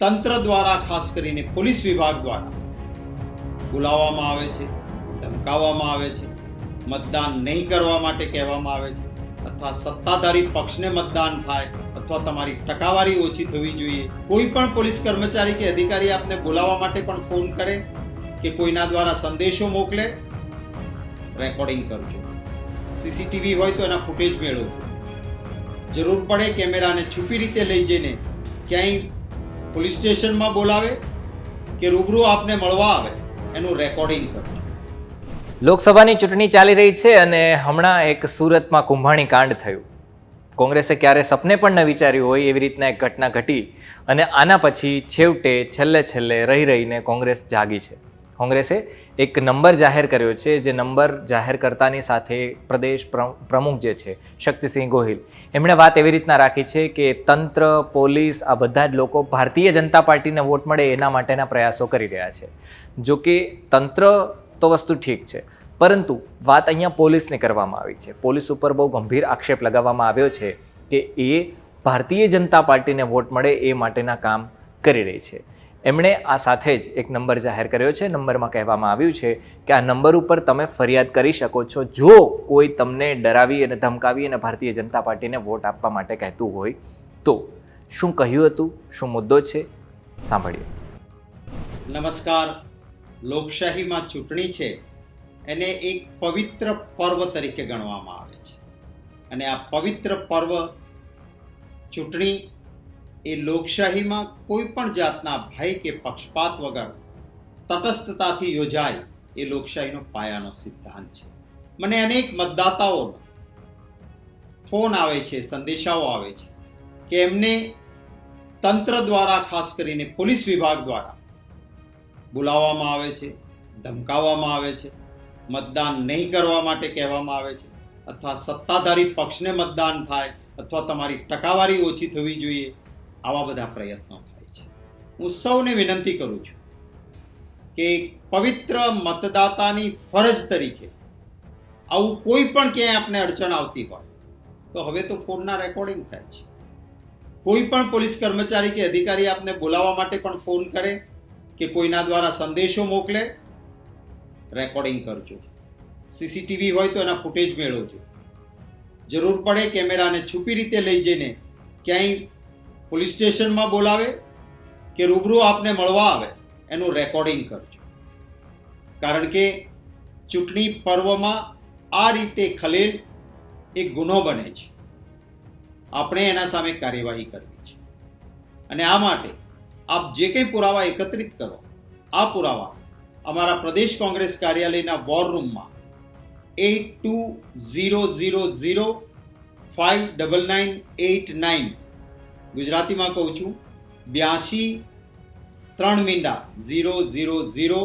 તંત્ર દ્વારા, ખાસ કરીને પોલીસ વિભાગ દ્વારા બોલાવવામાં આવે છે, ધમકાવવામાં આવે છે, મતદાન નહીં કરવા માટે કહેવામાં આવે છે, અથવા સત્તાધારી પક્ષને મતદાન થાય અથવા તમારી ટકાવારી ઓછી થવી જોઈએ. કોઈ પણ પોલીસ કર્મચારી કે અધિકારી આપને બોલાવવા માટે પણ ફોન કરે કે કોઈના દ્વારા સંદેશો મોકલે, રેકોર્ડિંગ કરજો. સીસીટીવી હોય તો એના ફૂટેજ મેળવજો. જરૂર પડે કેમેરાને છુપી રીતે લઈ જઈને ક્યાંય પોલીસ સ્ટેશનમાં બોલાવે કે રૂબરૂ આપને મળવા આવે, એનું રેકોર્ડિંગ કરે. લોકસભાની ચૂંટણી ચાલી રહી છે અને હમણાં એક સુરતમાં કુંભાણી કાંડ થયું. કોંગ્રેસે ક્યારે સપને પણ ન વિચાર્યું હોય એવી રીતના એક ઘટના ઘટી અને આના પછી છેવટે છેલ્લે છેલ્લે રહી રહીને કોંગ્રેસ જાગી છે. કોંગ્રેસે એક નંબર જાહેર કર્યો છે, જે નંબર જાહેર કરતાની સાથે પ્રદેશ પ્ર- પ્રમુખ જે છે, શક્તિસિંહ ગોહિલ. એમણે વાત એવી રીતના રાખી છે કે તંત્ર, પોલીસ, આ બધા જ લોકો ભારતીય જનતા પાર્ટીને વોટ મળે એના માટેના પ્રયાસો કરી રહ્યા છે. જો કે તંત્ર તો વસ્તુ ઠીક છે, પરંતુ વાત અહીંયા પોલીસને કરવામાં આવી છે. પોલીસ ઉપર બહુ ગંભીર આક્ષેપ લગાવવામાં આવ્યો છે કે એ ભારતીય જનતા પાર્ટીને વોટ મળે એ માટેના કામ કરી રહી છે. એમણે આ સાથે જ એક નંબર જાહેર કર્યો છે. નંબરમાં કહેવામાં આવ્યું છે કે આ નંબર ઉપર તમે ફરિયાદ કરી શકો છો. જો કોઈ તમને ડરાવી અને ધમકાવી અને ભારતીય જનતા પાર્ટીને વોટ આપવા માટે કહેતું હોય તો શું કહ્યું હતું? શું મુદ્દો છે? સાંભળીએ. નમસ્કાર. લોકશાહીમાં ચૂંટણી છે એને એક પવિત્ર પર્વ તરીકે ગણવામાં આવે છે. અને આ પવિત્ર પર્વ ચૂંટણી એ લોકશાહીમાં કોઈ પણ જાતના ભય કે પક્ષપાત વગર તટસ્થતાથી યોજાય એ લોકશાહીનો પાયાનો સિદ્ધાંત છે. મને અનેક મતદાતાઓનો ફોન આવે છે, સંદેશાઓ આવે છે કે એમને તંત્ર દ્વારા ખાસ કરીને પોલીસ વિભાગ દ્વારા બોલાવવામાં આવે છે, ધમકાવવામાં આવે છે, મતદાન નહીં કરવા માટે કહેવામાં આવે છે અથવા સત્તાધારી પક્ષને મતદાન થાય અથવા તમારી ટકાવારી ઓછી થવી જોઈએ આવા બધા પ્રયત્નો થાય છે. હું સૌને વિનંતી કરું છું કે પવિત્ર મતદાતાની ફરજ તરીકે આવું કોઈ પણ ક્યાંય આપને અડચણ આવતી હોય, તો હવે તો ફોનના રેકોર્ડિંગ થાય છે. કોઈ પણ પોલીસ કર્મચારી કે અધિકારી આપને બોલાવવા માટે પણ ફોન કરે કે કોઈના દ્વારા સંદેશો મોકલે રેકોર્ડિંગ કરજો. સીસીટીવી હોય તો એના ફૂટેજ મેળવજો. જરૂર પડે કેમેરાને છુપી રીતે લઈ જઈને ક્યાંય પોલીસ સ્ટેશનમાં બોલાવે કે રૂબરૂ આપને મળવા આવે, એનું રેકોર્ડિંગ કરજો. કારણ કે ચૂંટણી પર્વમાં આ રીતે ખલેલ એક ગુનો બને છે. આપણે એના સામે કાર્યવાહી કરવી છે. અને આ માટે આપ જે કંઈ પુરાવા એકત્રિત કરો, આ પુરાવા અમારા પ્રદેશ કોંગ્રેસ કાર્યાલયના વોર રૂમમાં eight two zero zero zero five double nine eight nine ગુજરાતીમાં કહું છું, બ્યાસી ત્રણ મીંડા, ઝીરો ઝીરો ઝીરો,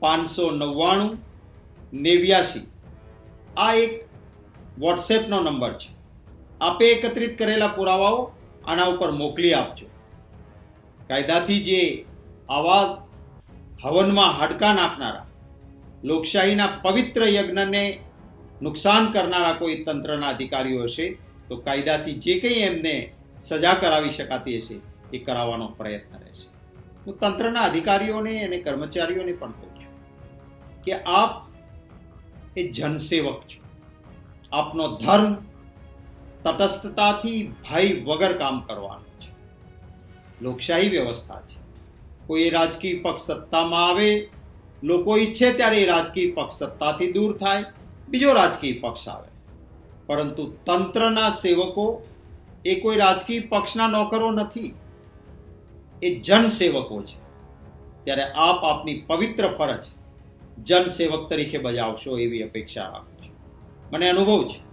પાંચસો નવ્વાણું, નેવ્યાસી. આ એક વોટ્સએપનો નંબર છે. આપે એકત્રિત કરેલા પુરાવાઓ આના ઉપર મોકલી આપજો. કાયદાથી જે આવા હવનમાં હાડકા નાખનારા, લોકશાહીના પવિત્ર યજ્ઞને નુકસાન કરનારા કોઈ તંત્રના અધિકારીઓ હશે, તો કાયદાથી જે કંઈ એમને સજા કરાવી શકાતી હશે, એ કરાવવાનો પ્રયત્ન રહેશે. હું તંત્રના અધિકારીઓને અને કર્મચારીઓને પણ કહું છું કે આપ એ જનસેવક છો. આપનો ધર્મ તટસ્થતાથી ભય વગર કામ કરવાનું છે. લોકશાહી વ્યવસ્થા છે. કોઈ રાજકીય પક્ષ સત્તામાં આવે, લોકો ઈચ્છે ત્યારે એ રાજકીય પક્ષ સત્તાથી દૂર થાય, બીજો રાજકીય પક્ષ આવે. પરંતુ તંત્રના સેવકો એ કોઈ રાજકીય પક્ષના નોકરો નથી. એ જનસેવકો છે. ત્યારે આપ આપની પવિત્ર ફરજ જનસેવક તરીકે બજાવશો એવી અપેક્ષા રાખું છું. મને અનુભવ છે.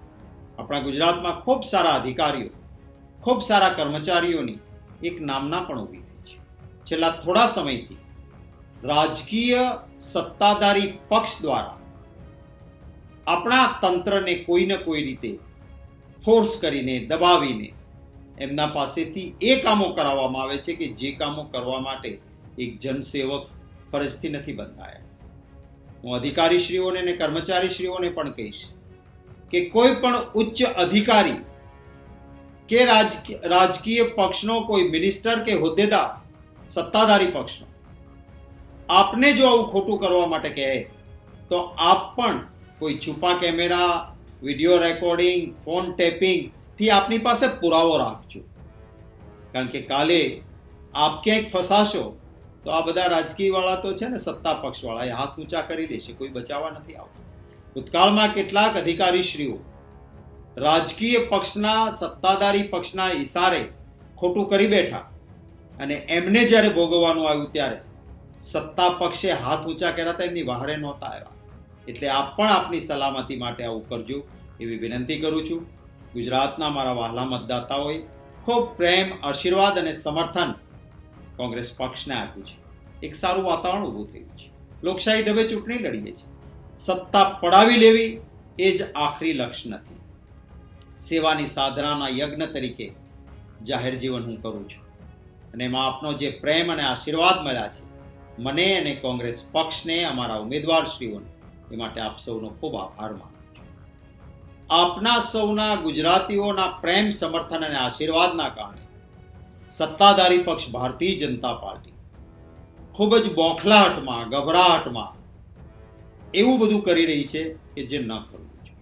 આપણા ગુજરાતમાં ખૂબ સારા અધિકારીઓ, ખૂબ સારા કર્મચારીઓની એક નામના પણ ઊભી થઈ છે. છેલ્લા થોડા સમયથી રાજકીય સત્તાધારી પક્ષ દ્વારા આપણા તંત્રને કોઈ ને કોઈ રીતે ફોર્સ કરીને દબાવીને એમના પાસેથી એ કામો કરાવવામાં આવે છે કે જે કામો કરવા માટે એક જનસેવક ફરજથી નથી બંધાયા. હું અધિકારીશ્રીઓને અને કર્મચારીશ્રીઓને પણ કહીશ કે કોઈ પણ ઉચ્ચ અધિકારી કે રાજકીય પક્ષનો, કોઈ મિનિસ્ટર કે હોદ્દેદાર, સત્તાધારી પક્ષનો, આપને જો આવું ખોટું કરવા માટે કહે, તો આપ પણ કોઈ છુપા camera, video recording, phone tapping થી આપની પાસે પુરાવો રાખજો કારણ કે કાલે આપ ક્યાંક ફસાશો તો આ બધા રાજકીય વાળા તો છે ને સત્તા પક્ષ વાળા એ હાથ ઊંચા કરી દેશે કોઈ બચાવવા નથી આવતું ભૂતકાળમાં કેટલાક અધિકારીશ્રીઓ રાજકીય પક્ષના સત્તાધારી પક્ષના ઈશારે ખોટું કરી બેઠા અને એમને જ્યારે ભોગવવાનું આવ્યું ત્યારે સત્તા પક્ષે હાથ ઊંચા કર્યા હતા એમની વહારે નહોતા આવ્યા એટલે આપ પણ આપની સલામતી માટે આવું કરજો એવી વિનંતી કરું છું ગુજરાતના મારા વહાલા મતદાતાઓએ ખૂબ પ્રેમ, આશીર્વાદ અને સમર્થન કોંગ્રેસ પક્ષને આપ્યું છે. એક સારું વાતાવરણ ઊભું થયું છે. લોકશાહી ઢબે ચૂંટણી લડીએ છીએ. સત્તા પડાવી લેવી એ જ આખરી લક્ષ્ય નથી. સેવાની સાધનાના યજ્ઞ તરીકે જાહેર જીવન હું કરું છું. અને એમાં આપનો જે પ્રેમ અને આશીર્વાદ મળ્યા છે, મને અને કોંગ્રેસ પક્ષને, અમારા ઉમેદવારશ્રીઓને, એ માટે આપ સૌનો ખૂબ આભાર માનું આપના સૌના ગુજરાતીઓના પ્રેમ, સમર્થન અને આશીર્વાદના કારણે સત્તાધારી પક્ષ ભારતીય જનતા પાર્ટી ખૂબ જ બોખલાહટમાં ગભરાહટમાં એવું બધું કરી રહી છે કે જે ન કરવું જોઈએ.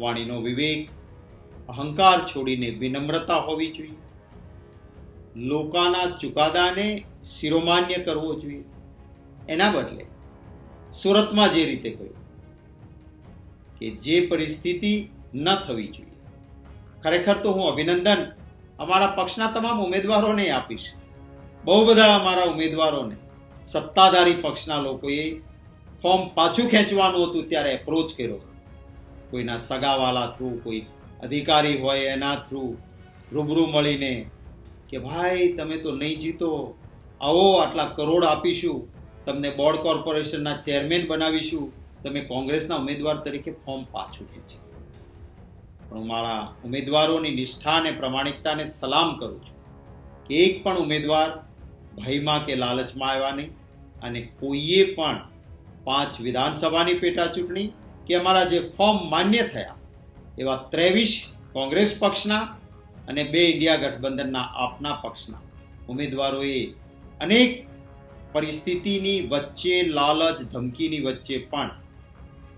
વાણીનો વિવેક, અહંકાર છોડીને વિનમ્રતા હોવી જોઈએ. લોકોના ચુકાદાને શિરોમાન્ય કરવો જોઈએ. એના બદલે સુરતમાં જે રીતે કહ્યું કે જે પરિસ્થિતિ ન થવી જોઈએ. ખરેખર તો હું અભિનંદન અમારા પક્ષના તમામ ઉમેદવારોને આપીશ. બહુ બધા અમારા ઉમેદવારોને સત્તાધારી પક્ષના લોકોએ ફોર્મ પાછું ખેંચવાનું હતું ત્યારે એપ્રોચ કર્યો હતો. કોઈના સગાવાલા થ્રુ, કોઈ અધિકારી હોય એના થ્રુ રૂબરૂ મળીને કે ભાઈ, તમે તો નહીં જીતો. આવો, આટલા કરોડ આપીશું. તમને બોર્ડ કોર્પોરેશનના ચેરમેન બનાવીશું. તમે કોંગ્રેસના ઉમેદવાર તરીકે ફોર્મ પાછું ખેંચી. પણ હું મારા ઉમેદવારોની નિષ્ઠા અને પ્રમાણિકતાને સલામ કરું છું કે એક પણ ઉમેદવાર ભયમાં કે લાલચમાં આવ્યા નહીં અને કોઈએ પણ પાંચ વિધાનસભાની પેટા ચૂંટણી કે અમારા જે ફોર્મ માન્ય થયા એવા ત્રેવીસ કોંગ્રેસ પક્ષના અને બે ઇન્ડિયા ગઠબંધનના આપના પક્ષના ઉમેદવારોએ અનેક પરિસ્થિતિની વચ્ચે લાલચ, ધમકીની વચ્ચે પણ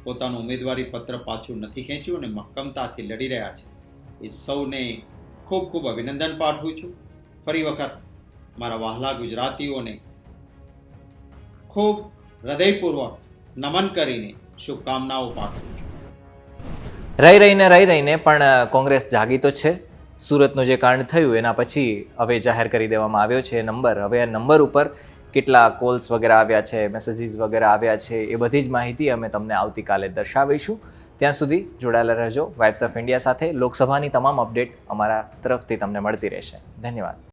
પોતાનું ઉમેદવારી પત્ર પાછું નથી ખેંચ્યું અને મક્કમતાથી લડી રહ્યા છે. એ સૌને ખૂબ ખૂબ અભિનંદન પાઠવું છું. ફરી વખત મારા વહાલા ગુજરાતીઓને ખૂબ હૃદયપૂર્વક નમન કરીને શુભકામનાઓ પાઠવું છું. રહી રહીને રહી રહીને પણ કોંગ્રેસ જાગી તો છે. સુરતનું જે કાંડ થયું, એના પછી હવે જાહેર કરી દેવામાં આવ્યો છે નંબર. હવે આ નંબર ઉપર કેટલા કોલ્સ વગેરે આવ્યા છે મેસેજીસ વગેરે આવ્યા છે, એ બધી જ માહિતી અમે તમને આવતીકાલે દર્શાવીશું. ત્યાં સુધી જોડાયેલા રહેજો વાઇબ્સ ઓફ ઇન્ડિયા સાથે. લોકસભાની તમામ અપડેટ અમારા તરફથી તમને મળતી રહેશે. ધન્યવાદ.